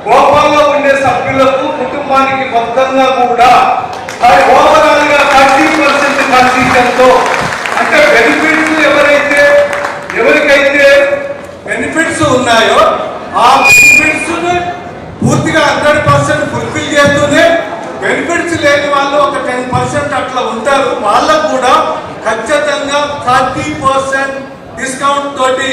గోపాల్లో ఉండే సభ్యులకు కుటుంబానికి మొత్తంగా కూడా మరి ఓవరాల్గా థర్టీ పర్సెంట్ కన్సీషన్తో అంటే బెనిఫిట్స్ ఎవరైతే ఎవరికైతే బెనిఫిట్స్ ఉన్నాయో ఆ బెనిఫిట్స్ పూర్తిగా హండ్రెడ్ పర్సెంట్ ఫుల్ఫిల్ చేస్తూనే బెనిఫిట్స్ లేని వాళ్ళు ఒక టెన్ పర్సెంట్ అట్లా ఉంటారు. వాళ్ళకు కూడా ఖచ్చితంగా థర్టీ పర్సెంట్ డిస్కౌంట్ తోటి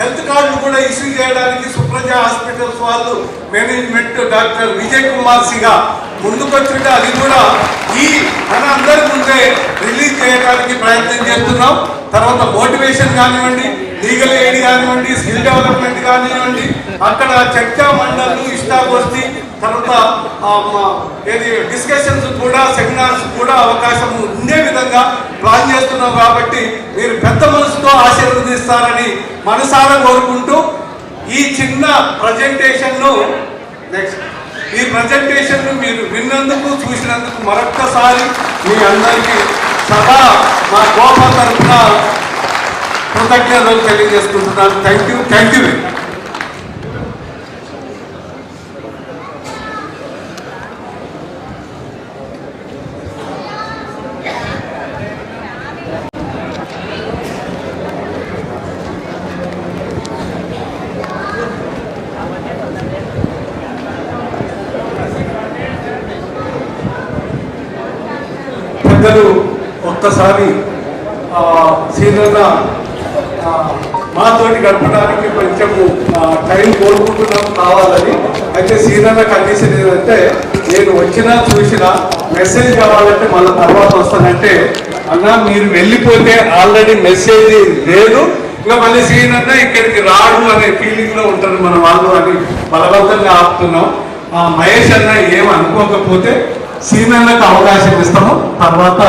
హెల్త్ కార్డులు కూడా ఇష్యూ చేయడానికి సుప్రజ హాస్పిటల్స్ వాళ్ళు మేనేజ్మెంట్ డాక్టర్ విజయ్ కుమార్ సిగా ముందుకొచ్చింటే అది కూడా ఈ మన అందరి ముందే రిలీజ్ చేయడానికి ప్రయత్నం చేస్తున్నాం. తర్వాత మోటివేషన్ కానివ్వండి లీగల్ ఎయిడ్ కానివ్వండి స్కిల్ డెవలప్మెంట్ కానివ్వండి అక్కడ చర్చా మండళ్ళు ఇష్టాగోష్ఠి తర్వాత ఏది డిస్కషన్స్ కూడా సెమినార్స్ కూడా అవకాశం ఉండే విధంగా ప్లాన్ చేస్తున్నాం కాబట్టి మీరు పెద్ద మనసుతో ఆశీర్వదిస్తారని మనసారా కోరుకుంటూ ఈ చిన్న ప్రజెంటేషన్ను నెక్స్ట్ ఈ ప్రజెంటేషన్ను మీరు విన్నందుకు చూసినందుకు మరొక్కసారి మీ అందరికీ సదా మా గోపా తరఫున కృతజ్ఞతలు తెలియజేసుకుంటున్నాను. థ్యాంక్ యూ థ్యాంక్ యూ పెద్దలు ఒకసారి ఆ, సీనియర్ మాతోటి గడపడానికి కొంచెం టైం కోరుకుంటున్నాం కావాలని అయితే సీనియర్ కండిషన్ ఏంటంటే నేను వచ్చినా చూసినా మెసేజ్ కావాలంటే మళ్ళీ తర్వాత వస్తానంటే అన్న మీరు వెళ్ళిపోతే ఆల్రెడీ మెసేజ్ లేదు. ఇంకా మళ్ళీ సీనియర్ ఇక్కడికి రాడు అనే ఫీలింగ్లో ఉంటారు మన వాళ్ళు అని బలవంతంగా ఆపుతున్నాం. మహేష్ అన్న ఏం అనుకోకపోతే సీనియర్లకు అవకాశం ఇస్తాము. తర్వాత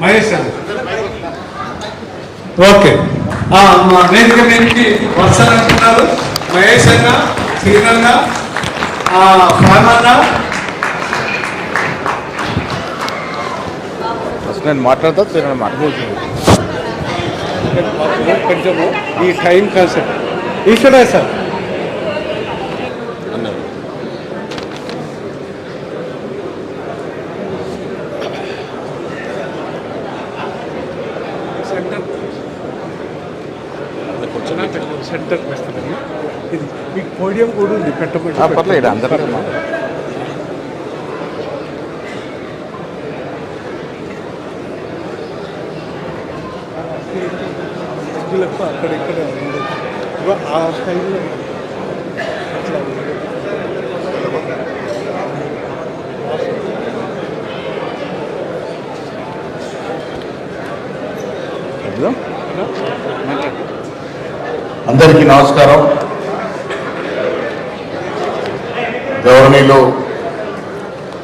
మహేష్ అన్న ఓకే. మా వేదిక మీదకి వరుసలు అంటున్నారు మహేష్ అన్న శ్రీరన్న ఫస్ట్ నేను మాట్లాడతా నేను మాట్లాడుతుంది కొంచెము ఈ టైం కాన్సెప్ట్. ఈశ్వరే సార్. ఇది మీకు పోడియం కూడా ఉంది పెట్టబడి పర్లేదు అందరూ సభ్యులకు అక్కడ ఇక్కడ ఉండదు. ఇగో ఆ స్టైల్లో. అందరికీ నమస్కారం. గౌరవనీయులు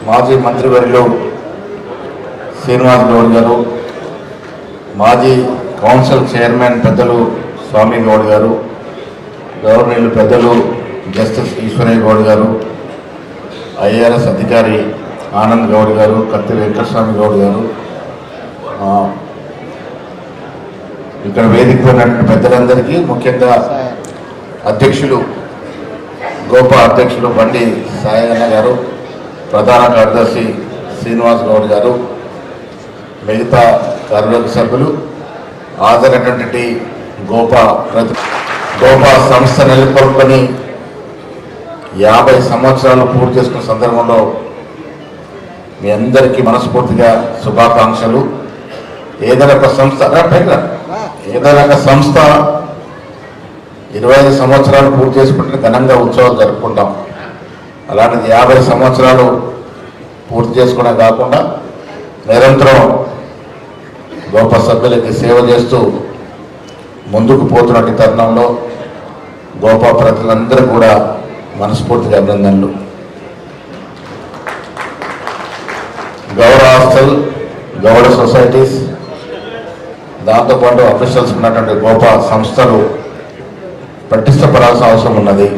మాజీ మంత్రివర్యులు శ్రీనివాస్ గౌడ్ గారు మాజీ కౌన్సిల్ చైర్మన్ పెద్దలు స్వామి గౌడ్ గారు గౌరవనీయులు పెద్దలు జస్టిస్ ఈశ్వరయ్య గౌడ్ గారు ఐఆర్ఎస్ అధికారి ఆనంద్ గౌడ్ గారు కత్తి వెంకటస్వామి గౌడ్ గారు ఇక్కడ వేదిక ఉన్నటువంటి పెద్దలందరికీ ముఖ్యంగా అధ్యక్షులు గోపా అధ్యక్షులు బండి సాయన్న గారు ప్రధాన కార్యదర్శి శ్రీనివాస్ గౌడ్ గారు మిగతా కార్యవర్గ సభ్యులు హాజరైనటువంటి గోపా ప్రతి గోపా సంస్థ నెలకొల్పని యాభై సంవత్సరాలు పూర్తి చేసుకున్న సందర్భంలో మీ అందరికీ మనస్ఫూర్తిగా శుభాకాంక్షలు. ఏదైనా ఒక సంస్థ ఏదైనా ఒక సంస్థ ఇరవై ఐదు సంవత్సరాలు పూర్తి చేసుకుంటే ఘనంగా ఉత్సవాలు జరుపుకుంటాం. అలాంటిది యాభై సంవత్సరాలు పూర్తి చేసుకోవడం కాకుండా నిరంతరం గొప్ప సభ్యులకి సేవ చేస్తూ ముందుకు పోతున్నటువంటి తరుణంలో గోపా ప్రజలందరూ కూడా మనస్ఫూర్తిగా అభినందనలు. గౌరవ హాస్టల్ గౌడ సొసైటీస్ దాంతోపాటు అఫీషియల్స్ ఉన్నటువంటి గోపా సంస్థలు పటిష్టపడాల్సిన అవసరం ఉన్నది.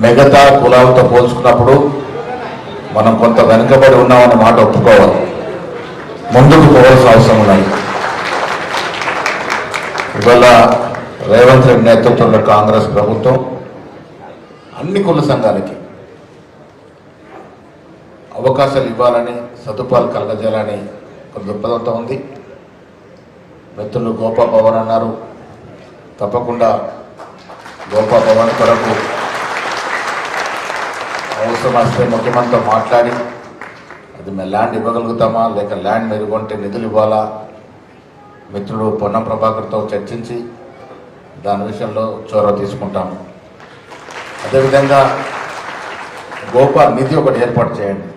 మిగతా కులాలతో పోల్చుకున్నప్పుడు మనం కొంత వెనుకబడి ఉన్నామన్న మాట ఒప్పుకోవాలి. ముందుకు పోవాల్సిన అవసరం ఉన్నది. ఇవాళ రేవంత్ రెడ్డి నేతృత్వంలో కాంగ్రెస్ ప్రభుత్వం అన్ని కుల సంఘాలకి అవకాశాలు ఇవ్వాలని సదుపాయాలు కలగజేయాలని ఒక దృక్పథంతో ఉంది. మిత్రులు గోపా పవన్ అన్నారు. తప్పకుండా గోపా పవన్ కొరకు అవసరం వస్తే ముఖ్యమంత్రితో మాట్లాడి అది మేము ల్యాండ్ ఇవ్వగలుగుతామా? లేక ల్యాండ్ మీరు కొంటే నిధులు ఇవ్వాలా? మిత్రుడు పొన్నం ప్రభాకర్తో చర్చించి దాని విషయంలో చొరవ తీసుకుంటాము అదేవిధంగా గోపాల్ నిధి ఒకటి ఏర్పాటు చేయండి.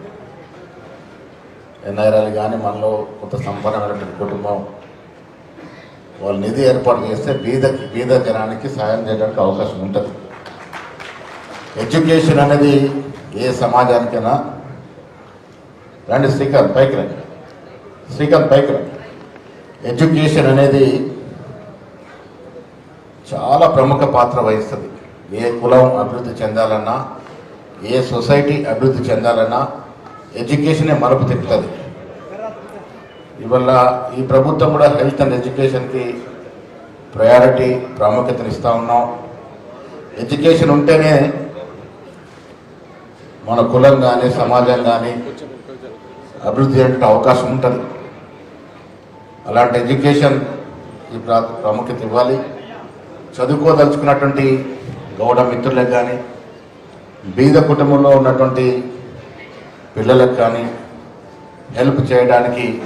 ఎన్ఐఆర్ఎల్ కానీ మనలో కొంత సంపన్నమైనటువంటి కుటుంబం వాళ్ళు నిధి ఏర్పాటు చేస్తే బీద బీద జనానికి సాయం చేయడానికి అవకాశం ఉంటుంది. ఎడ్యుకేషన్ అనేది ఏ సమాజానికైనా రండి శ్రీకాంత్ పైకి రండి. శ్రీకాంత్ పైకి రండి. ఎడ్యుకేషన్ అనేది చాలా ప్రముఖ పాత్ర వహిస్తుంది. ఏ కులం అభివృద్ధి చెందాలన్నా ఏ సొసైటీ అభివృద్ధి చెందాలన్నా ఎడ్యుకేషనే మలుపు తిప్పుతుంది. ఇవల్ల ఈ ప్రభుత్వం కూడా హెల్త్ అండ్ ఎడ్యుకేషన్కి ప్రయారిటీ ప్రాముఖ్యతను ఇస్తూ ఉన్నాం. ఎడ్యుకేషన్ ఉంటేనే మన కులం కానీ సమాజం కానీ అభివృద్ధి అంటే అవకాశం ఉంటుంది. అలాంటి ఎడ్యుకేషన్ ఈ ప్రా- ప్రాముఖ్యత ఇవ్వాలి. చదువుకోదలుచుకున్నటువంటి గౌడ మిత్రులకు కానీ బీద కుటుంబంలో ఉన్నటువంటి పిల్లలకు కానీ హెల్ప్ చేయడానికి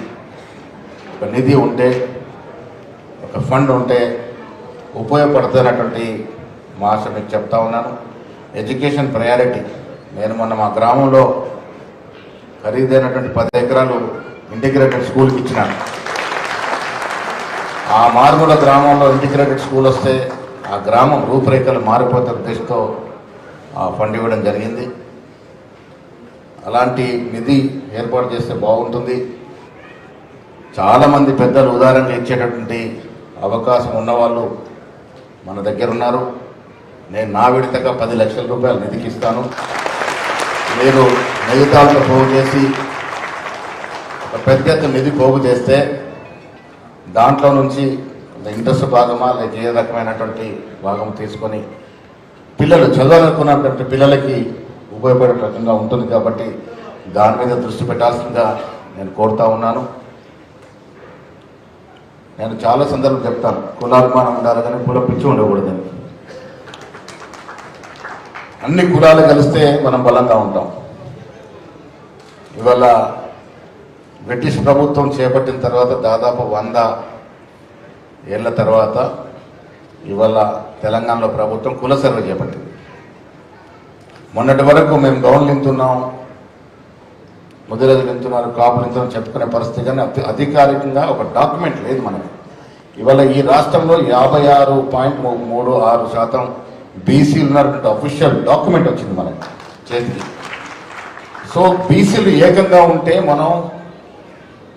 ఒక నిధి ఉంటే ఒక ఫండ్ ఉంటే ఉపయోగపడుతున్నటువంటి మా ఆశ మీకు చెప్తా ఉన్నాను. Education priority. నేను మొన్న మా గ్రామంలో ఖరీదైనటువంటి పది ఎకరాలు ఇంటిగ్రేటెడ్ స్కూల్కి ఇచ్చినాను. ఆ మారుమూల గ్రామంలో ఇంటిగ్రేటెడ్ స్కూల్ వస్తే ఆ గ్రామం రూపురేఖలు మారిపోతే ఉద్దేశంతో ఆ ఫండ్ ఇవ్వడం జరిగింది. అలాంటి నిధి ఏర్పాటు చేస్తే బాగుంటుంది. చాలామంది పెద్దలు ఉదాహరణగా ఇచ్చేటటువంటి అవకాశం ఉన్నవాళ్ళు మన దగ్గర ఉన్నారు. నేను నా విడతగా పది లక్షల రూపాయలు నిధికిస్తాను. మీరు మిగతాలతో పోగు చేసి ఒక పెద్ద నిధి పోగు చేస్తే దాంట్లో నుంచి ఇంట్రెస్ట్ భాగమా లేక ఏ రకమైనటువంటి భాగం తీసుకొని పిల్లలు చదవాలనుకున్నటువంటి పిల్లలకి ఉపయోగపడే రకంగా ఉంటుంది కాబట్టి దాని మీద దృష్టి పెట్టాల్సిందిగా నేను కోరుతా ఉన్నాను. నేను చాలా సందర్భం చెప్తాను. కులాభిమానం ఉండాలి కానీ కుల పిచ్చి ఉండకూడదని. అన్ని కులాలు కలిస్తే మనం బలంగా ఉంటాం. ఇవాళ బ్రిటిష్ ప్రభుత్వం చేపట్టిన తర్వాత దాదాపు వంద ఏళ్ళ తర్వాత ఇవాళ తెలంగాణలో ప్రభుత్వం కుల సర్వే చేపట్టింది. మొన్నటి వరకు మేము గౌన్లు నింతున్నాం ముదిరలు నింతున్నారు కాపులు నింతున్నారు చెప్పుకునే పరిస్థితి కానీ అధికారికంగా ఒక డాక్యుమెంట్ లేదు మనకి. ఇవాళ ఈ రాష్ట్రంలో యాభై ఆరు పాయింట్ మూడు ఆరు శాతం బీసీలు ఉన్నటువంటి అఫీషియల్ డాక్యుమెంట్ వచ్చింది మనకి చేతికి. సో బీసీలు ఏకంగా ఉంటే మనం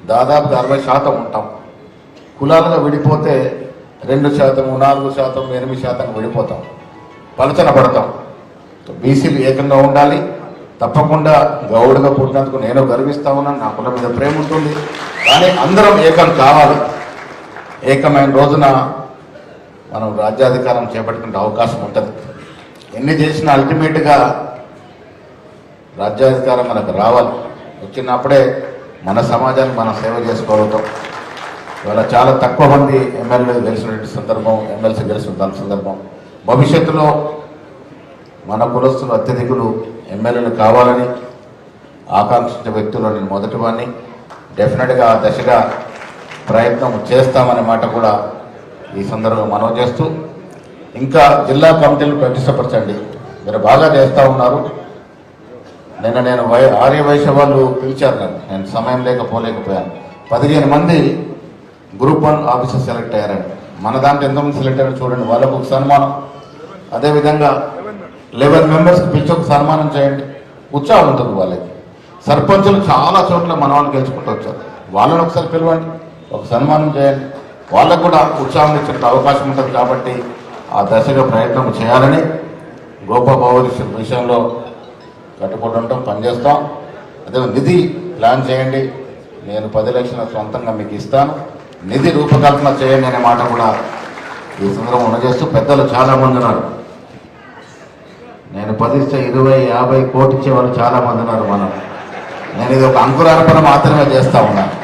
దాదాపు అరవై శాతం ఉంటాం. కులాలుగా విడిపోతే రెండు శాతం నాలుగు శాతం ఎనిమిది శాతం విడిపోతాం. పలచన పడతాం. బీసీలు ఏకంగా ఉండాలి. తప్పకుండా గౌడుగా పుట్టినందుకు నేను గర్విస్తా ఉన్నాను. నా కులం మీద ప్రేమ ఉంటుంది. కానీ అందరం ఏకం కావాలి. ఏకమైన రోజున మనం రాజ్యాధికారం చేపట్టుకునే అవకాశం ఉంటుంది. ఎన్ని చేసినా అల్టిమేట్గా రాజ్యాధికారం మనకు రావాలి. వచ్చినప్పుడే మన సమాజాన్ని మనం సేవ చేసుకోగలుగుతాం. ఇవాళ చాలా తక్కువ మంది ఎమ్మెల్యే గెలిచినటువంటి సందర్భం ఎమ్మెల్సీ గెలిచిన సందర్భం. భవిష్యత్తులో మన కులస్తులు అత్యధికులు ఎమ్మెల్యేలు కావాలని ఆకాంక్షించే వ్యక్తులు నేను మొదటి వాడిని డెఫినెట్గా ఆ దశగా ప్రయత్నం చేస్తామనే మాట కూడా ఈ సందర్భంగా మనవి చేస్తూ ఇంకా జిల్లా కమిటీలు ప్రతిష్టపరచండి. మీరు బాగా చేస్తూ ఉన్నారు. నిన్న నేను వై ఆర్య వైశ్య వాళ్ళు పిలిచారు నన్ను. నేను సమయం లేకపోలేకపోయాను. పదిహేను మంది గ్రూప్ వన్ ఆఫీసర్ సెలెక్ట్ అయ్యారండి. మన దాంట్లో ఎంతమంది సెలెక్ట్ అయ్యారు చూడండి. వాళ్ళకు ఒక సన్మానం. అదేవిధంగా లెవెన్ మెంబర్స్కి పిలిచి ఒక సన్మానం చేయండి. ఉత్సాహం ఉంటుంది వాళ్ళకి. సర్పంచులు చాలా చోట్ల మన వాళ్ళు గెలుచుకుంటూ వచ్చారు. వాళ్ళని ఒకసారి పిలవండి. ఒక సన్మానం చేయండి. వాళ్ళకు కూడా ఉత్సాహం ఇచ్చే అవకాశం ఉంటుంది కాబట్టి ఆ దశగా ప్రయత్నం చేయాలని గోపాబాబు విషయంలో కట్టుబడి ఉంటాం పనిచేస్తాం. అదే నిధి ప్లాన్ చేయండి. నేను పది లక్షల సొంతంగా మీకు ఇస్తాను. నిధి రూపకల్పన చేయండి అనే మాట కూడా ఈ సందర్భం ఉండజేస్తూ పెద్దలు చాలామంది ఉన్నారు. నేను పదిస్తే ఇరవై యాభై కోటి ఇచ్చే వాళ్ళు ఉన్నారు మనం. నేను ఇది ఒక అంకురార్పణ మాత్రమే చేస్తా ఉన్నాను.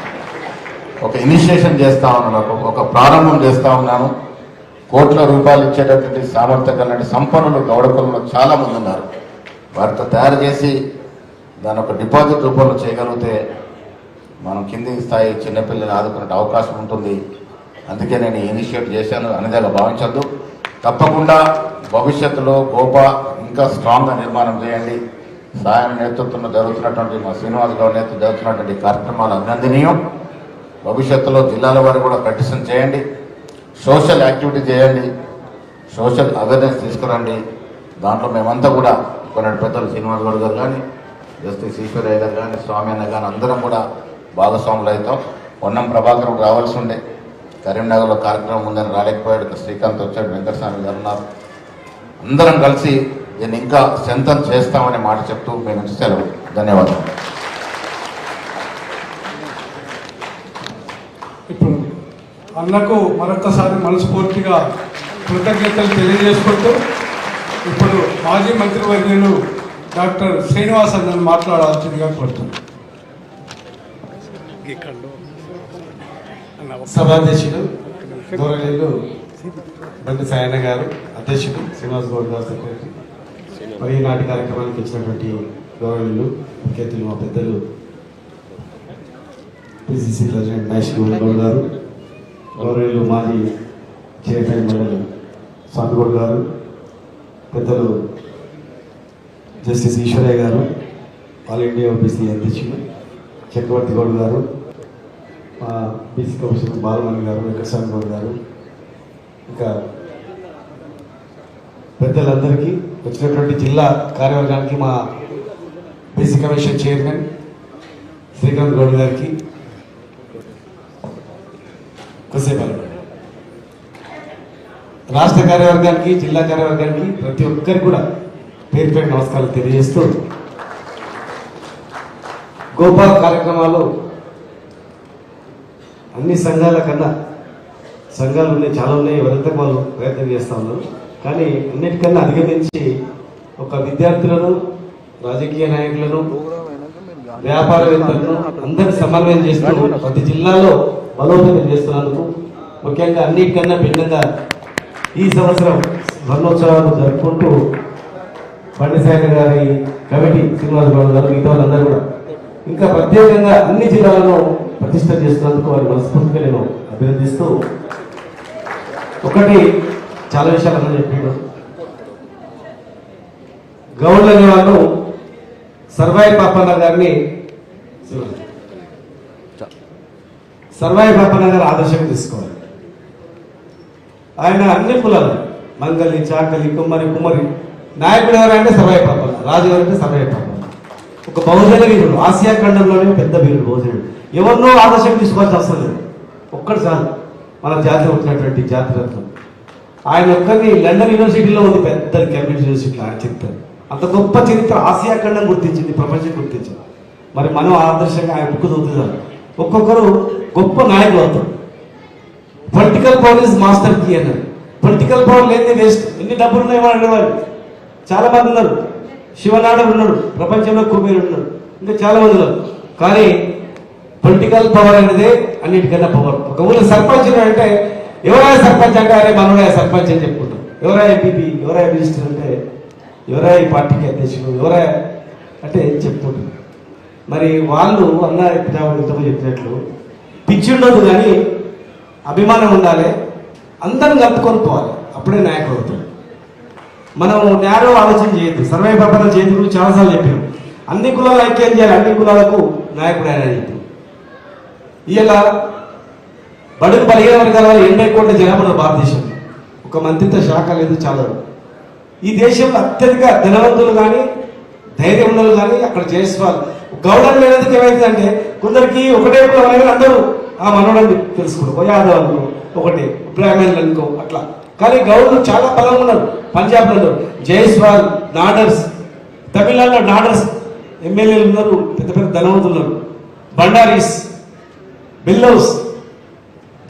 ఒక ఇనిషియేషన్ చేస్తా ఉన్నాను ఒక- ఒక ప్రారంభం చేస్తా ఉన్నాను. కోట్ల రూపాయలు ఇచ్చేటటువంటి సామర్థ్యం కలిగిన సంపన్నులు గౌడకులు చాలా మంది ఉన్నారు. వారితో తయారు చేసి దాని ఒక డిపాజిట్ రూపంలో చేయగలిగితే మనం కింది స్థాయి చిన్నపిల్లలు ఆదుకునే అవకాశం ఉంటుంది. అందుకే నేను ఈ ఇనిషియేట్ చేశాను. అనేదాకా భావించద్దు. తప్పకుండా భవిష్యత్తులో గోపా ఇంకా స్ట్రాంగ్గా నిర్మాణం చేయండి. సాయం నేతృత్వంలో జరుగుతున్నటువంటి మా శ్రీనివాస్ గౌడ్ నేతృత్వం జరుగుతున్నటువంటి కార్యక్రమాలు అభినందనీయం. భవిష్యత్తులో జిల్లాల వారు కూడా పెటిషన్ చేయండి సోషల్ యాక్టివిటీ చేయండి సోషల్ అవేర్నెస్ తీసుకురండి. దాంట్లో మేమంతా కూడా కొన్ని పెద్దలు శ్రీనివాస్ గౌడ్ గారు కానీ జస్టిస్ ఈశ్వరయ్య గారు కానీ స్వామి అన్న కానీ అందరం కూడా భాగస్వాములు అవుతాం. పొన్నం ప్రభాకర్ రావాల్సి ఉండే. కరీంనగర్లో కార్యక్రమం ఉందని రాలేకపోయాడు శ్రీకాంత్ వచ్చాడు వెంకటస్వామి గారు ఉన్నారు. అందరం కలిసి నేను ఇంకా స్ట్రెంథన్ చేస్తామనే మాట చెప్తూ మీ నుంచి సెలవు. ధన్యవాదాలు. ఇప్పుడు అన్నకు మరొకసారి మనస్ఫూర్తిగా కృతజ్ఞతలు తెలియజేసుకుంటూ ఇప్పుడు మాజీ మంత్రివర్యులు డాక్టర్ శ్రీనివాస్ అన్నను మాట్లాడాల్సిందిగా కోరుతున్నాను. సభాధ్యక్షుడు గౌరవనీయులు బండి సాయన్న గారు అధ్యక్షుడు శ్రీనివాస్ గౌడ్ గారు సెక్రటరీ. మరి ఈనాటి కార్యక్రమానికి ఇచ్చినటువంటి గౌరవనీయులు ముఖ్య మా పెద్దలు పిసిసి ప్రెసిడెంట్ మహేష్ గౌడ్ గారు గౌరవులు మాజీ చైర్మన్ మండలి స్వామిగౌడ్ గారు పెద్దలు జస్టిస్ ఈశ్వరయ్య గారు ఆల్ ఇండియా ఓబీసీ అధ్యక్షులు చక్రవర్తి గౌడ్ గారు మా బీసీ కమిషన్ బాలమణి గారు వెంకటస్వామి గౌడ్ గారు ఇంకా పెద్దలందరికీ వచ్చినటువంటి జిల్లా కార్యవర్గానికి మా BC commission chairman Srikanth Goud గారికి కొద్దిసేపు రాష్ట్ర కార్యవర్గానికి జిల్లా కార్యవర్గానికి ప్రతి ఒక్కరికి కూడా పేరు పేరు నమస్కారాలు తెలియజేస్తూ గోపాల్ కార్యక్రమాలు అన్ని సంఘాల కన్నా సంఘాలు ఉన్నాయి చాలా ఉన్నాయి ఎవరంతా వాళ్ళు ప్రయత్నం చేస్తూ ఉన్నారు. కానీ అన్నిటికన్నా అధిగమించి ఒక విద్యార్థులను రాజకీయ నాయకులను వ్యాపారవేత్తలను అందరినీ సమన్వయం చేస్తూ ప్రతి జిల్లాలో బలోపేతం చేస్తున్నందుకు ముఖ్యంగా అన్నిటికన్నా భిన్నంగా ఈ సంవత్సరం స్వర్ణోత్సవాలు జరుపుకుంటూ బండిసాయన గారి కమిటీ శ్రీనివాస బాబు గారు మిగతా వాళ్ళందరూ కూడా ఇంకా ప్రత్యేకంగా అన్ని జిల్లాలను ప్రతిష్ట చేస్తున్నందుకు వారి మనస్ఫూర్తిగా నేను అభినందిస్తూ ఒకటి చాలా విషయాలు అన్న చెప్పాడు గౌడ్లు అనే వాళ్ళు సర్వాయి పాపన్న గారిని సర్వాయి పాపన్న గారు ఆదర్శంగా తీసుకోవాలి. ఆయన అన్ని కులాలు మంగలి చాకలి కుమ్మరి కుమ్మరి. నాయకుడు ఎవరంటే సర్వాయి పాపన్న రాజు ఎవరంటే సర్వాయి పాపన్న ఒక బహుజన వీరుడు ఆసియా ఖండంలోనే పెద్ద వీరుడు బహుజనుడు. ఎవరినో ఆదర్శం తీసుకోవాల్సిన అవసరం లేదు. ఒక్కడు చాలు. మన జాతిలో వచ్చినటువంటి జాతి ఆయన ఒక్కరిని లండన్ యూనివర్సిటీలో ఉంది పెద్ద కేంబ్రిడ్జ్ యూనివర్సిటీలో ఆయన చెప్తారు. అంత గొప్ప చరిత్ర ఆసియా ఖండం గుర్తించింది ప్రపంచం గుర్తించింది. మరి మనం ఆదర్శంగా ఆయన బుక్ చదువుతున్నారు ఒక్కొక్కరు గొప్ప నాయకులు అవుతారు. Political power is master key అన్నారు. పొలిటికల్ పవర్ లేని వేస్ట్ ఎన్ని డబ్బులు ఉన్నాయో వాళ్ళు చాలా మంది ఉన్నారు. శివనాథుడు ఉన్నాడు ప్రపంచంలో కుబేరుడు ఉన్నాడు ఇంకా చాలా మంది ఉన్నారు. కానీ పొలిటికల్ పవర్ అనేది అన్నిటికన్నా పవర్ ఒక ఊళ్ళో సర్పంచ్ అంటే ఎవరైనా సర్పంచ్ అంటే అరే మనోడే సర్పంచ్ అని చెప్పుకుంటాం. ఎవరా ఎంపీపీ ఎవరా మినిస్టర్ అంటే ఎవరా ఈ పార్టీకి అధ్యక్షుడు ఎవరా అంటే చెప్పుకుంటారు మరి వాళ్ళు అన్న ఇంతకు చెప్పినట్లు పిచ్చి ఉండదు కానీ అభిమానం ఉండాలి అందరం కలుపుకొని పోవాలి. అప్పుడే నాయకుడు అవుతాడు. మనం నేరో ఆలోచన చేయొద్దు. సర్వే ప్రపంచం చేయదు గురించి చాలాసార్లు చెప్పాం అన్ని కులాలు ఐక్యం చేయాలి అన్ని కులాలకు నాయకుడు ఆయన చెప్పి. ఇలా బడుగు బలిగిన వర్గాల వాళ్ళు ఎనభై కోట్ల జనాభా ఉన్న భారతదేశం. ఒక మంత్రిత్వ శాఖ లేదు చాలా. ఈ దేశంలో అత్యధిక ధనవంతులు కానీ ధైర్యం ఉన్న కానీ అక్కడ జయస్వాల్ గౌడన్ ఏమైంది ఏమైందంటే కొందరికి ఒకటే ఒక అనేది అందరూ ఆ మనోడని తెలుసుకుంటారు ఓ యాదవ్ అనుకో ఒకటి బ్రాహ్మణులు అనుకో అట్లా. కానీ గౌడులు చాలా బలంగా ఉన్నారు పంజాబ్లో జైస్వాల్ నాడర్స్ తమిళనాడులో నాడర్స్ ఎమ్మెల్యేలు ఉన్నారు పెద్ద పెద్ద ధనవంతులు బండారీస్ బిల్లౌస్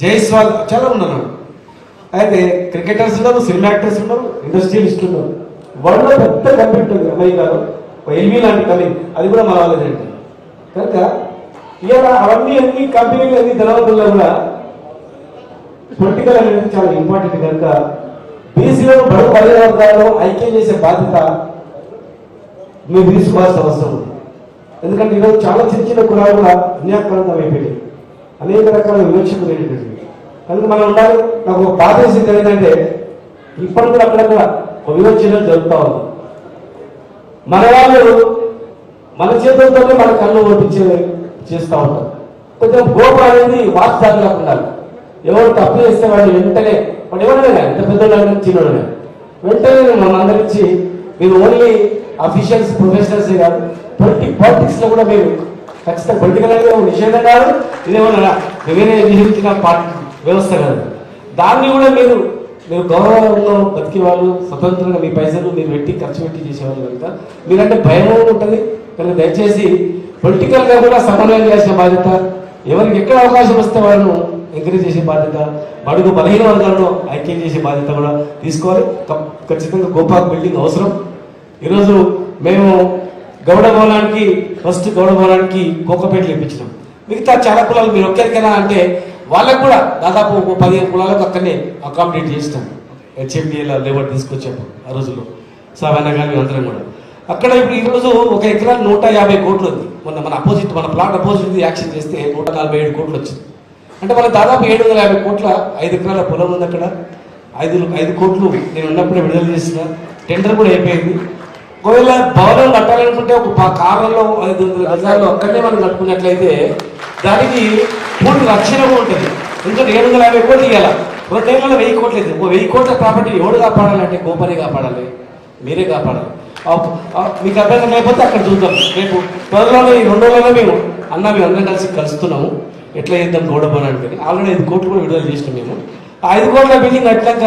జైస్వాల్ చాలా ఉన్నారు. అయితే క్రికెటర్స్ ఉన్నారు సినిమా యాక్టర్స్ ఉన్నారు ఇండస్ట్రియలిస్ట్ ఉన్నారు. వాళ్ళు పెద్ద కంపెనీ ఉంటుంది అమెరికాలో ఎల్వి లాంటి కంపెనీ అది కూడా మన వాళ్ళదండి కనుక ఇలా అవన్నీ అన్ని కంపెనీలు అన్ని ధనవంతుల్లో కూడా పొలిటికల్ అనేది చాలా ఇంపార్టెంట్ కనుక బీసీలో బడుగు బలహీన వర్గాలను ఐక్యం చేసే బాధ్యత మీరు తీసుకోవాల్సిన అవసరం ఉంది. ఎందుకంటే ఈరోజు చాలా చిన్న చిన్న కులాలు కూడా అన్యాక్రాంతం అయిపోయాయి అనేక రకాల వివక్షలు ఏంటంటే కనుక మనం ఉండాలి. నాకు ఒక బాధ ఏంటంటే ఇప్పటికి కూడా అక్కడక్కడ ఒక వివక్షలు జరుగుతూ ఉంది. మన వాళ్ళు మన చేతులతోనే మన కళ్ళు ఓపించే చేస్తూ ఉంటారు. కొంచెం గోప అనేది వాస్తవంగా ఉండాలి. ఎవరు తప్పు చేస్తే వాళ్ళు వెంటనే వాడు ఎవరైనా ఎంత పెద్దోళ్ళు చిన్నోడు వెంటనే మనం అందరించి మీరు ఓన్లీ అఫీషియల్స్ ప్రొఫెషనల్స్ కాదు పొలిటిక్ పాలిటిక్స్లో కూడా మీరు ఖచ్చితంగా పొలిటికల్ అనేది ఒక నిషేధం కాదు ఇదేమన్నా వేరే నిషేధించిన పార్టీ వ్యవస్థ కాదు. దాన్ని కూడా మీరు నేను గౌరవంలో బతికి వాళ్ళు స్వతంత్రంగా మీ పైసలు మీరు పెట్టి ఖర్చు పెట్టి చేసేవాళ్ళు కనుక మీరంటే భయం ఉంటుంది. కనుక దయచేసి పొలిటికల్గా కూడా సమన్వయం చేసిన బాధ్యత ఎవరికి ఎక్కడ అవకాశం వస్తే వాళ్ళను ఎంకరేజ్ చేసే బాధ్యత బడుగు బలహీన వర్గాలను ఐక్యం చేసే బాధ్యత కూడా తీసుకోవాలి. ఖచ్చితంగా గోపాక్ బిల్డింగ్ అవసరం. ఈరోజు మేము గౌడ భవనానికి ఫస్ట్ గౌడ భవనానికి కోకపేటలు ఇప్పించినాం మిగతా చాలా కులాలు మీరు ఒక్కరికైనా అంటే వాళ్ళకు కూడా దాదాపు ఒక పదిహేను కులాలకు అక్కడనే అకామిడేట్ చేస్తాం హెచ్ఎండిఏల లేబర్ తీసుకొచ్చాము ఆ రోజుల్లో. సామాన్య కానీ అందరం కూడా. అక్కడ ఇప్పుడు ఈరోజు ఒక ఎకరా నూట యాభై కోట్లు ఉంది. మొన్న మన అపోజిట్ మన ప్లాట్ అపోజిట్ యాక్షన్ చేస్తే నూట నలభై ఏడు కోట్లు వచ్చింది. అంటే మన దాదాపు ఏడు వందల యాభై కోట్ల ఐదు ఎకరాల పొలం ఉంది అక్కడ. ఐదు ఐదు కోట్లు నేను ఉన్నప్పుడే విడుదల చేసిన. టెండర్ కూడా అయిపోయింది. ఒకవేళ భవనం కట్టాలనుకుంటే ఒక కాలంలో కారంలో ఐదు వందల గజాల్లో అక్కడనే మనం కట్టుకున్నట్లయితే దానికి మూడు లక్షలుగా ఉంటుంది. ఎందుకంటే ఏడు వందల యాభై కోట్లు ఇవ్వాలి రెండేళ్ళలో వెయ్యి కోట్లు ఓ వెయ్యి కోట్ల ప్రాపర్టీ ఎవడు కాపాడాలంటే గోపనే కాపాడాలి. మీరే కాపాడాలి. ఆ మీకు అభ్యంతరం లేకపోతే అక్కడ చూద్దాం. రేపు త్వరలోనే ఈ రెండు రోజుల్లో మేము అన్న మేము అందరం కలిసి కలుస్తున్నాము. ఎట్లా చేద్దాం గౌడభవనానికి అంటే. ఆల్రెడీ ఐదు కోట్లు కూడా విడుదల చేసినాం మేము. ఆ ఐదు కోట్ల బిల్డింగ్ కట్టాక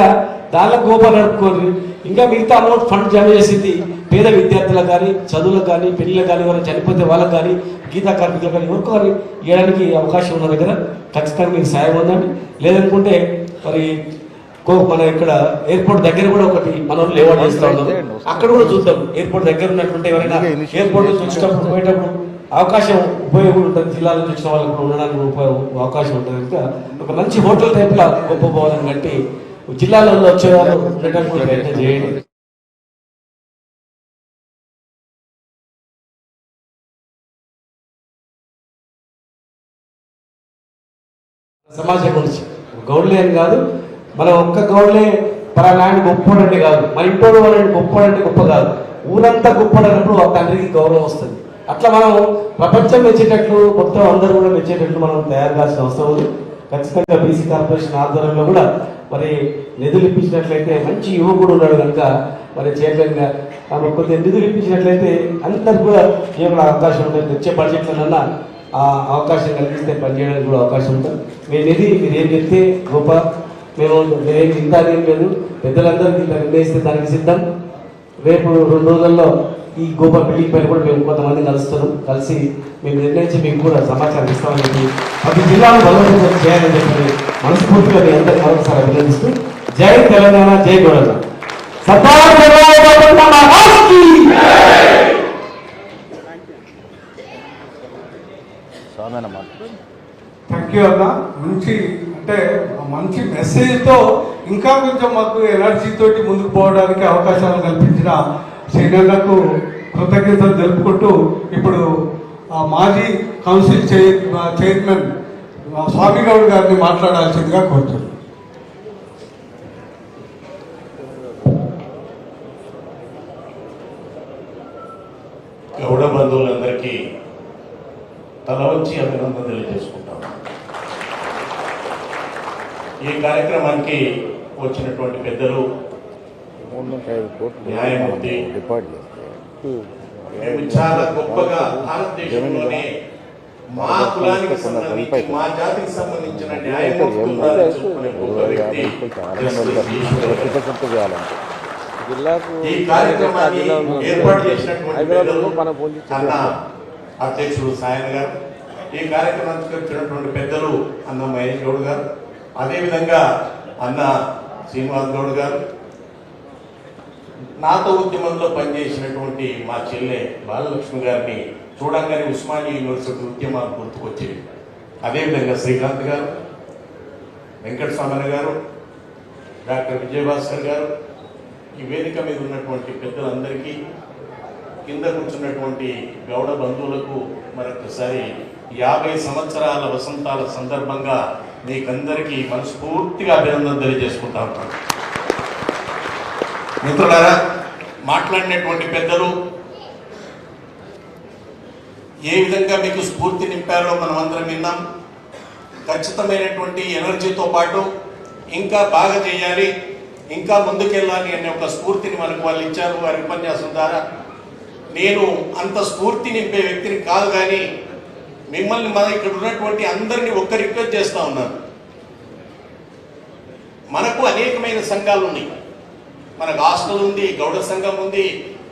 దానిలో గోపాలు నడుపుకొని ఇంకా మిగతా అమౌంట్ ఫండ్ జమ చేసింది పేద విద్యార్థులకు కానీ చదువులకు కానీ పెళ్ళిళ్ళకి కానీ ఎవరైనా చనిపోతే వాళ్ళకి కానీ గీతా కార్మికులకు కానీ ఎవరికి కానీ ఇవ్వడానికి అవకాశం ఉన్న దగ్గర ఖచ్చితంగా మీకు సాయం ఉందండి. లేదనుకుంటే మరి కో- మన ఇక్కడ ఎయిర్పోర్ట్ దగ్గర కూడా ఒకటి మన వాళ్ళు లేవా చేస్తూ ఉన్నారు అక్కడ కూడా చూద్దాం. ఎయిర్పోర్ట్ దగ్గర ఉన్నట్టుంటే ఎవరైనా ఎయిర్పోర్ట్ నుంచి వచ్చేటప్పుడు పోయేటప్పుడు అవకాశం ఉపయోగం ఉంటుంది. జిల్లా నుంచి వచ్చిన వాళ్ళకి కూడా ఉండడానికి ఉపయోగం అవకాశం ఉంటుంది. కనుక ఒక మంచి హోటల్ టైప్లో గొప్ప భవనం కట్టి జిల్లాలో వచ్చేవారు ఉండడానికి ప్రయత్నం చేయండి. సమాజం గురించి. గౌడ్లే అని కాదు మనం ఒక్క గౌడ్లే పలానా ఆయన గొప్పడంటే కాదు మన ఇంటోడు వాళ్ళని గొప్పడంటే గొప్ప కాదు. ఊరంతా గొప్పడన్నప్పుడు ఆ తండ్రికి గౌరవం వస్తుంది. అట్లా మనం ప్రపంచం మెచ్చేటట్లు మొత్తం అందరూ కూడా మెచ్చేటట్లు మనం తయారు కావాల్సిన అవసరం ఉంది. ఖచ్చితంగా బీసీ కార్పొరేషన్ ఆధ్వర్యంలో కూడా మరి నిధులు ఇప్పించినట్లయితే మంచి యువకుడు ఉన్నాడు కనుక మరి చైర్మన్గా ఆమె కొద్దిగా నిధులు ఇప్పించినట్లయితే అందరికి కూడా ఏమైనా అవకాశం ఉంటుంది వచ్చే బడ్జెట్లనన్నా ఆ అవకాశం కలిగిస్తే పనిచేయడానికి కూడా అవకాశం ఉంటుంది. మీ నిధి మీరు ఏం చెప్తే గొప్ప. మేము మీరేం ఇంత లేదు. పెద్దలందరికీ ఇంత నిర్ణయిస్తే దానికి సిద్ధం. రేపు రెండు రోజుల్లో ఈ గోపా బిల్డింగ్ పైన కూడా మేము కొంతమంది కలుస్తున్నాం కలిసి మేము నిర్ణయించి మీకు కూడా సమాచారం ఇస్తామని చెప్పి ప్రతి జిల్లాను బలోపేతం చేయాలని చెప్పి మనస్ఫూర్తిగా మీ అందరికీ మరొకసారి అభినందిస్తూ జై తెలంగాణ జై మాట థ్యాంక్ యూ అన్న. మంచి అంటే మంచి మెసేజ్తో ఇంకా కొంచెం మాకు ఎనర్జీ తోటి ముందుకు పోవడానికి అవకాశాలు కల్పించిన శ్రీనగర్కు కృతజ్ఞతలు తెలుపుకుంటూ ఇప్పుడు ఆ మాజీ council chair chairman Swami Goud గారిని మాట్లాడాల్సిందిగా కోరుతున్నాను. గౌడ బంధువులందరికీ తల వచ్చి అభినందన తెలియజేసుకుంటాం. ఈ కార్యక్రమానికి వచ్చినటువంటి పెద్దలు ఐదు కోట్లు చేస్తే. చాలా గొప్పగా భారతదేశంలోనే మా కులానికి సంబంధించి మా జాతికి సంబంధించిన. జిల్లాకు ఈ కార్యక్రమాన్ని ఏర్పాటు చేసినటువంటి అధ్యక్షుడు సాయన్ గారు ఈ కార్యక్రమానికి వచ్చినటువంటి పెద్దలు అన్న మహేష్ గౌడ్ గారు అదేవిధంగా అన్న శ్రీనివాస్ గౌడ్ గారు నాతో ఉద్యమంలో పనిచేసినటువంటి మా చెల్లె బాలలక్ష్మి గారిని చూడంగానే ఉస్మానియా యూనివర్సిటీ ఉద్యమాలు గుర్తుకొచ్చేవి. అదేవిధంగా శ్రీకాంత్ గారు వెంకట గారు డాక్టర్ విజయభాస్కర్ గారు ఈ వేదిక మీద ఉన్నటువంటి పెద్దలందరికీ కింద కూర్చున్నటువంటి గౌడ బంధువులకు మరొకసారి యాభై సంవత్సరాల వసంతాల సందర్భంగా మీకందరికీ మనస్ఫూర్తిగా అభినందన తెలియజేసుకుంటా ఉంటాను మిత్రులారా మాట్లాడినటువంటి పెద్దలు ఏ విధంగా మీకు స్ఫూర్తి నింపారో మనం అందరం విన్నాం. ఖచ్చితమైనటువంటి ఎనర్జీతో పాటు ఇంకా బాగా చేయాలి ఇంకా ముందుకెళ్ళాలి అనే ఒక స్ఫూర్తిని మనకు వాళ్ళు ఇచ్చారు వారి ఉపన్యాసం ద్వారా. నేను అంత స్ఫూర్తి నింపే వ్యక్తిని కాదు కానీ మిమ్మల్ని మన ఇక్కడ ఉన్నటువంటి అందరినీ ఒక్క రిక్వెస్ట్ చేస్తూ ఉన్నాను. మనకు అనేకమైన సంఘాలు ఉన్నాయి మనకు హాస్టల్ ఉంది గౌడ సంఘం ఉంది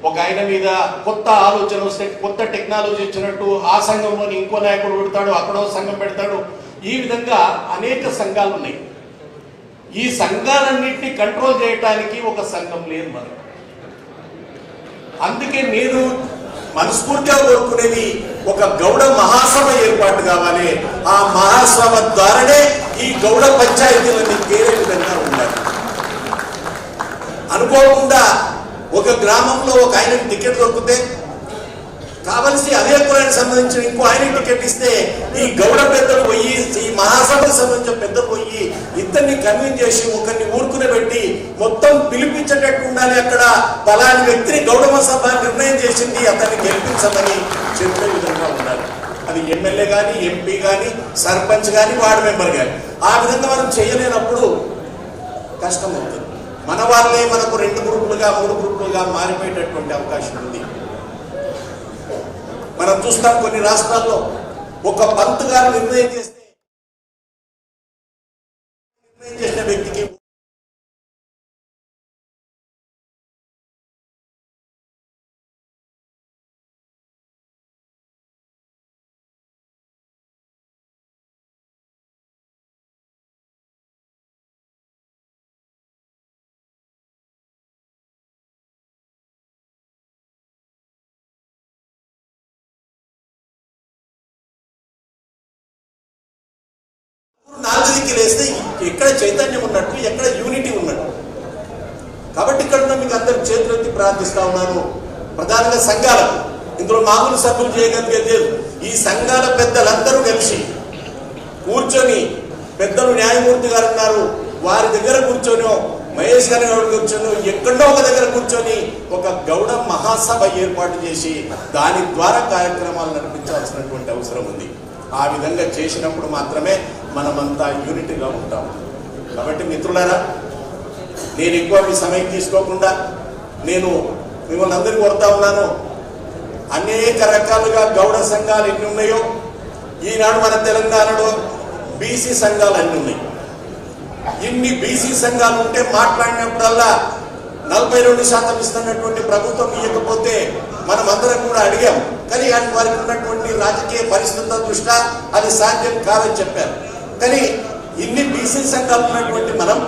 ఒక ఆయన మీద కొత్త ఆలోచన వస్తే కొత్త టెక్నాలజీ వచ్చినట్టు ఆ సంఘంలోని ఇంకో నాయకుడు పెడతాడు అక్కడో సంఘం పెడతాడు. ఈ విధంగా అనేక సంఘాలు ఉన్నాయి. ఈ సంఘాలన్నింటినీ కంట్రోల్ చేయడానికి ఒక సంఘం లేదు మనకు అందుకే నేను మనస్ఫూర్తిగా కోరుకునేది ఒక గౌడ మహాసభ ఏర్పాటు కావాలి. ఆ మహాసభ ద్వారానే ఈ గౌడ పంచాయతీలన్నీ అనుకోకుండా ఒక గ్రామంలో ఒక ఆయనకు టికెట్ దొరికితే కావలసి అదే కులానికి సంబంధించిన ఇంకో ఆయనకి టికెట్ ఇస్తే ఈ గౌడ పెద్దలు పోయి ఈ మహాసభకు సంబంధించిన పెద్దలు పోయి ఇద్దరిని కన్విన్స్ చేసి ఒకరిని ఊరుకునే పెట్టి మొత్తం పిలిపించేటట్టు ఉండాలి అక్కడ. పలాని వ్యక్తిని గౌడమ సభ నిర్ణయం చేసింది అతన్ని గెలిపించమని చెప్పే విధంగా ఉండాలి. అది ఎమ్మెల్యే కానీ ఎంపీ కానీ సర్పంచ్ కానీ వార్డు మెంబర్ కానీ ఆ విధంగా మనం చేయలేనప్పుడు కష్టం అవుతుంది. మన వాళ్ళే మనకు రెండు గ్రూపులుగా మూడు గ్రూపులుగా మారిపోయేటటువంటి అవకాశం ఉంది. మనం చూస్తాం కొన్ని రాష్ట్రాల్లో ఒక పంత్ గారు నిర్ణయం చేస్తే నిర్ణయం చేసిన వ్యక్తికి నాలుగు లేస్తే ఎక్కడ చైతన్యం ఉన్నట్టు ఎక్కడ యూనిటీ ఉన్నట్టు. కాబట్టి ఇక్కడ ఉన్న మీకు అందరు చేతులెత్తి ప్రార్థిస్తా ఉన్నాను. ప్రధానంగా సంఘాలకు. ఇందులో మామూలు సభ్యులు చేయగలిగేది లేదు. ఈ సంఘాల పెద్దలందరూ కలిసి కూర్చొని పెద్దలు న్యాయమూర్తి గారు ఉన్నారు. వారి దగ్గర కూర్చొని మహేష్ గారి దగ్గర కూర్చొని ఎక్కడో ఒక దగ్గర కూర్చొని ఒక గౌడ మహాసభ ఏర్పాటు చేసి దాని ద్వారా కార్యక్రమాలు నడిపించాల్సినటువంటి అవసరం ఉంది. ఆ విధంగా చేసినప్పుడు మాత్రమే మనమంతా యూనిట్గా ఉంటాం. కాబట్టి మిత్రులారా నేను ఎక్కువ మీ సమయం తీసుకోకుండా నేను మిమ్మల్ని అందరికీ కోరుతా ఉన్నాను. అనేక రకాలుగా గౌడ సంఘాలు ఎన్ని ఉన్నాయో ఈనాడు మన తెలంగాణలో బీసీ సంఘాలు అన్ని ఉన్నాయి. ఇన్ని బీసీ సంఘాలు ఉంటే మాట్లాడినప్పుడల్లా నలభై రెండు శాతం ఇస్తున్నటువంటి ప్రభుత్వం ఇవ్వకపోతే మనం అందరం కూడా అడిగాం. కానీ వారికి ఉన్నటువంటి రాజకీయ పరిస్థితుల దృష్ట్యా అది సాధ్యం కాదని చెప్పారు. కానీ ఇన్ని బీసీ సంఘాలు ఉన్నటువంటి మనం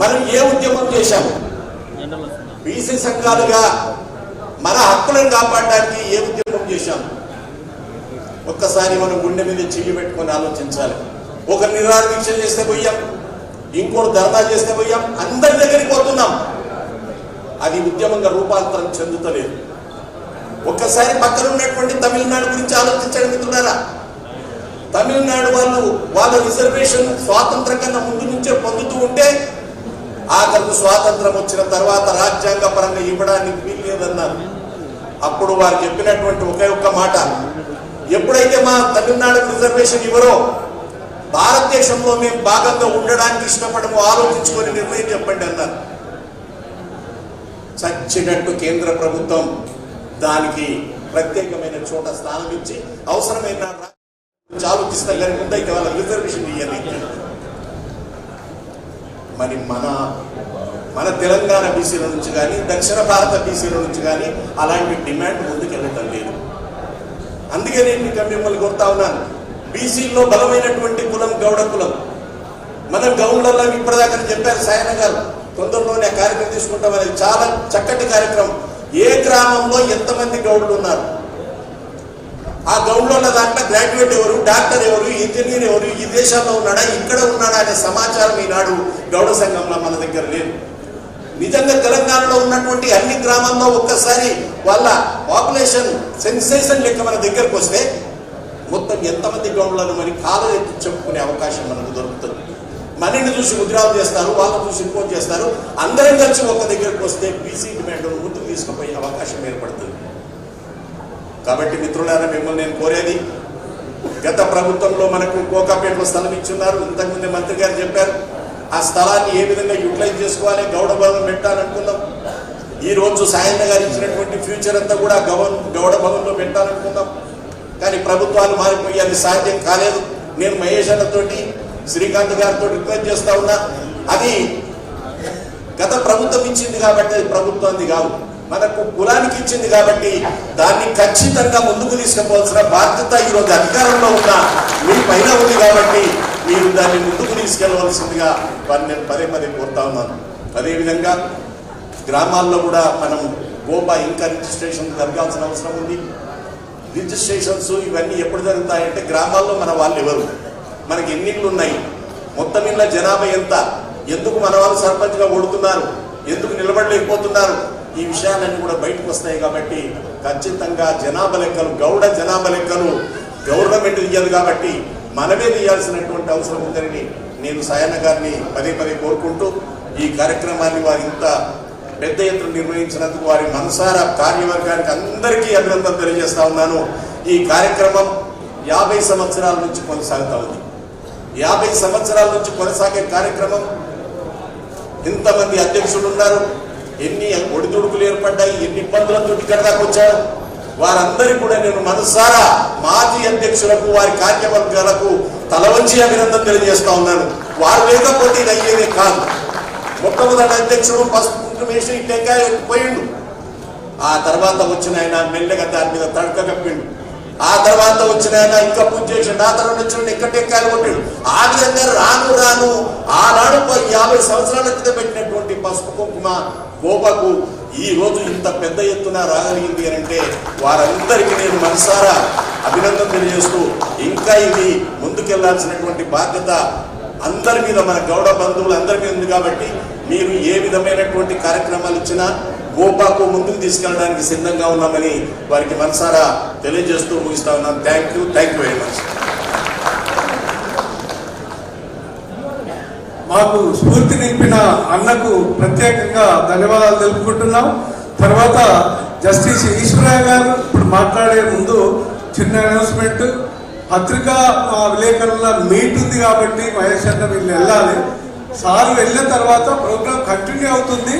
మనం ఏ ఉద్యమం చేశాము? బీసీ సంఘాలుగా మన హక్కులను కాపాడడానికి ఏ ఉద్యమం చేశాము? ఒక్కసారి మనం గుండె మీద చెయ్యి పెట్టుకొని ఆలోచించాలి. ఒక నిరాదీక్ష చేస్తే పోయాం ఇంకోటి ధర్నా చేస్తే పోయాం అందరి దగ్గరికి పోతున్నాం. అది ఉద్యమంగా రూపాంతరం చెందుతలేదు. ఒక్కసారి పక్కన ఉన్నటువంటి తమిళనాడు గురించి ఆలోచించండి మిత్రులారా. తమిళనాడు వాళ్ళు వాళ్ళ రిజర్వేషన్ స్వాతంత్రం కన్నా ముందు నుంచే పొందుతూ ఉంటే ఆఖరికి స్వాతంత్రం వచ్చిన తర్వాత రాజ్యాంగ పరంగా ఇవ్వడానికి వీలు లేదన్నారు అప్పుడు వారు చెప్పినటువంటి ఒకే ఒక్క మాట. ఎప్పుడైతే మా తమిళనాడుకు రిజర్వేషన్ ఇవ్వరో భారతదేశంలో మేము భాగంగా ఉండడానికి ఇష్టపడము ఆలోచించుకొని నిర్ణయం చెప్పండి అన్నారు. చచ్చినట్టు కేంద్ర ప్రభుత్వం దానికి ప్రత్యేకమైన చోట స్థానం ఇచ్చి అవసరమైన చాలు కానీ ముందైతే వాళ్ళ రిజర్వేషన్ ఇవ్వాలి మరి మన మన తెలంగాణ బీసీల నుంచి కానీ దక్షిణ భారత బీసీల నుంచి కానీ అలాంటి డిమాండ్ ముందుకెళ్ళటం లేదు. అందుకే నేను ఇంకా మిమ్మల్ని కొడతా ఉన్నాను. బీసీల్లో బలమైనటువంటి కులం గౌడ కులం. మనం గౌన్లలో ఇప్పటిదాకా చెప్పారు సాయన గారు తొందరలోనే ఆ కార్యక్రమం తీసుకుంటాం అనేది చాలా చక్కటి కార్యక్రమం. ఏ గ్రామంలో ఎంతమంది గౌడులు ఉన్నారు? ఆ గౌన్లో దాంట్లో గ్రాడ్యుయేట్ ఎవరు? డాక్టర్ ఎవరు? ఇంజనీర్ ఎవరు? ఈ దేశంలో ఉన్నాడా? ఇక్కడ ఉన్నాడా అనే సమాచారం ఈనాడు గౌడ సంఘంలో మన దగ్గర లేదు. నిజంగా తెలంగాణలో ఉన్నటువంటి అన్ని గ్రామాల్లో ఒక్కసారి వాళ్ళ పాపులేషన్ సెన్సేషన్ లెక్క మన దగ్గరకు వస్తే మొత్తం ఎంతమంది గౌడ్లను మరి కాలు ఎత్తి చెప్పుకునే అవకాశం మనకు దొరుకుతుంది. మనని చూసి ముద్రాలు చేస్తారు వాళ్ళని చూసి ఇంపోజ్ చేస్తారు. అందరం కలిసి ఒక దగ్గరకు వస్తే బీసీ డిమాండ్ ముందుకు తీసుకుపోయే అవకాశం ఏర్పడుతుంది. కాబట్టి మిత్రులారా మిమ్మల్ని నేను కోరేది గత ప్రభుత్వంలో మనకు కోకాపేటలో స్థలం ఇచ్చున్నారు. ఇంతకుముందే మంత్రి గారు చెప్పారు ఆ స్థలాన్ని ఏ విధంగా యూటిలైజ్ చేసుకోవాలి గౌడ భవన్ పెట్టాలనుకున్నాం. ఈ రోజు సాయన్న గారు ఇచ్చినటువంటి ఫ్యూచర్ అంతా కూడా గవన్ గౌడ భవన్లో పెట్టాలనుకున్నాం. కానీ ప్రభుత్వాలు మారిపోయి అది సాధ్యం కాలేదు. నేను మహేష్ అన్నతోటి శ్రీకాంత్ గారితో రిక్వెస్ట్ చేస్తా ఉన్నా అది గత ప్రభుత్వం ఇచ్చింది కాబట్టి అది ప్రభుత్వంది కాదు. మనకు కులానికి ఇచ్చింది కాబట్టి దాన్ని ఖచ్చితంగా ముందుకు తీసుకుపోవాల్సిన బాధ్యత ఈరోజు అధికారంలో ఉన్న మీ పైన ఉంది కాబట్టి మీరు దాన్ని ముందుకు తీసుకెళ్ళవలసిందిగా వారిని నేను పదే పదే కోరుతా ఉన్నాను. అదేవిధంగా గ్రామాల్లో కూడా మనం గోపా ఇంకా రిజిస్ట్రేషన్ జరగాల్సిన అవసరం ఉంది. రిజిస్ట్రేషన్స్ ఇవన్నీ ఎప్పుడు జరుగుతాయంటే గ్రామాల్లో మన వాళ్ళు ఎవరు? మనకి ఎన్ని ఇళ్ళు ఉన్నాయి? మొత్తం ఇళ్ళ జనాభా ఎంత? ఎందుకు మన వాళ్ళు సర్పంచ్గా ఓడుతున్నారు? ఎందుకు నిలబడలేకపోతున్నారు? ఈ విషయాలన్నీ కూడా బయటకు వస్తాయి కాబట్టి ఖచ్చితంగా జనాభా లెక్కలు గౌడ జనాభా లెక్కలు గవర్నమెంట్ తీయదు కాబట్టి మనమే తీయాల్సినటువంటి అవసరం ఉందని నేను సాయన్న గారిని పదే పదే కోరుకుంటూ ఈ కార్యక్రమాన్ని వారి ఇంత పెద్ద ఎత్తున నిర్వహించినందుకు వారి మనసార కార్యవర్గానికి అందరికీ అభినందన తెలియజేస్తా ఉన్నాను. ఈ కార్యక్రమం యాభై సంవత్సరాల నుంచి కొనసాగుతా ఉంది. యాభై సంవత్సరాల నుంచి కొనసాగే కార్యక్రమం ఇంతమంది అధ్యక్షులు ఉన్నారు. ఎన్ని ఒడిదుడుకులు ఏర్పడ్డాయి ఎన్ని ఇబ్బందులతో ఇక్కడ దాకా వచ్చారు? వారందరికీ కూడా నేను మనసారా మాజీ అధ్యక్షులకు వారి కార్యవర్గాలకు తలవంచి అభినందన తెలియజేస్తా ఉన్నాను. వారు లేకపోతే ఇది అయ్యేదే కాదు. మొట్టమొదటి అధ్యక్షుడు పసుపు కుంకుమ వేసి టెంకాయ పోయిండు. ఆ తర్వాత వచ్చిన ఆయన మెల్లగా దాని మీద తడక కప్పిండు. ఆ తర్వాత వచ్చిన ఆయన ఇంకా పూజ చేసిండు. ఆ తర్వాత వచ్చిన ఇంకా టెంకాయలు కొట్టిండు. ఆ విధంగా రాను రాను ఆనాడు యాభై సంవత్సరాల క్రితం పెట్టినటువంటి పసుపు కుంకుమ గోపాకు ఈ రోజు ఇంత పెద్ద ఎత్తున రాగలిగింది అని అంటే వారందరికీ నేను మనసారా అభినందన తెలియజేస్తూ ఇంకా ఇది ముందుకెళ్ళాల్సినటువంటి బాధ్యత అందరి మీద మన గౌడ బంధువులు అందరి మీద ఉంది కాబట్టి మీరు ఏ విధమైనటువంటి కార్యక్రమాలు ఇచ్చినా గోపాకు ముందుకు తీసుకెళ్ళడానికి సిద్ధంగా ఉన్నామని వారికి మనసారా తెలియజేస్తూ ముగిస్తా ఉన్నాను. Thank you thank you very much. మాకు స్ఫూర్తి నింపిన అన్నకు ప్రత్యేకంగా ధన్యవాదాలు తెలుపుకుంటున్నాం. తర్వాత జస్టిస్ ఈశ్వరయ్య గారు ఇప్పుడు మాట్లాడే ముందు చిన్న అనౌన్స్మెంట్. పత్రికా ఆ, విలేకరుల మీట్ ఉంది కాబట్టి మహేష్ అన్న వీళ్ళు వెళ్ళాలి. సార్ వెళ్ళిన తర్వాత ప్రోగ్రామ్ కంటిన్యూ అవుతుంది.